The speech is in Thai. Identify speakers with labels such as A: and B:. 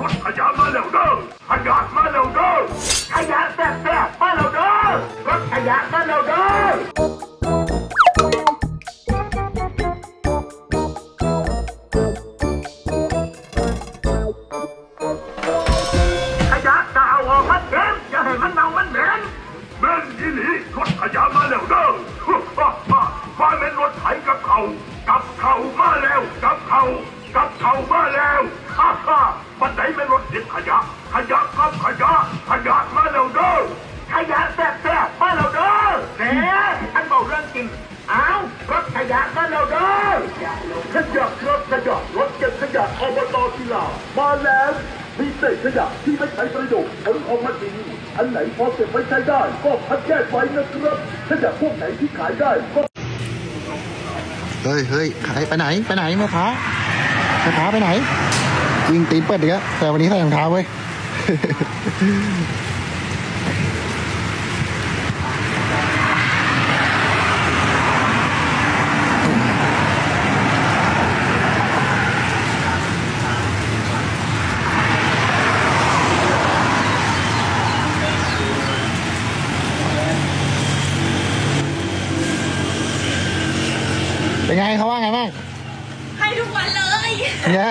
A: รถขยะมาแล้วเด้อขยะมาแล้วเด้อขยะแซ่บๆมาแล้วเด้อรถขยะมาแล้วเด้อขยะจะเอาออกมาเก็บอย่าให้มันเน่ามันเหม็นแม่นอีหลีรถขยะมาแล้วเด้อมาเป็นรถไถกับเขากับเขามาแล้วกับเขากับเขามาแล้วฮ่าฮ่า บันไดเป็นรถเก็บขยะ ขยะกับขยะ ขยะมาแล้วเด้อขยะแซ่บๆมาแล้วเด้อแหมท่านบอกเรื่องจริงอ้าวรถขยะมาแล้วเด้อขยะรถขยะรถเก็บขยะอบตศิลามาแล้วมีเศษขยะที่ไม่ใช้ประโยชน์ผลออกมาทิ้งอันไหนพอเก็บไว้ใช้ได้ ก็คัดแยกไว้นะครับขยะพวกไหนที่ขายได้ก็
B: เฮ้ยเฮ้ยขายไปไหน ไปไหนแม่ค้าแม่ค้าไปไหน ยิงตีนเปิดอีกแล้วแต่วันนี้ใส่รองเท้าเว้ยเป็นไงเขาว่าไงบ้าง
C: ให้ทุกวันเลย
B: เนี่ย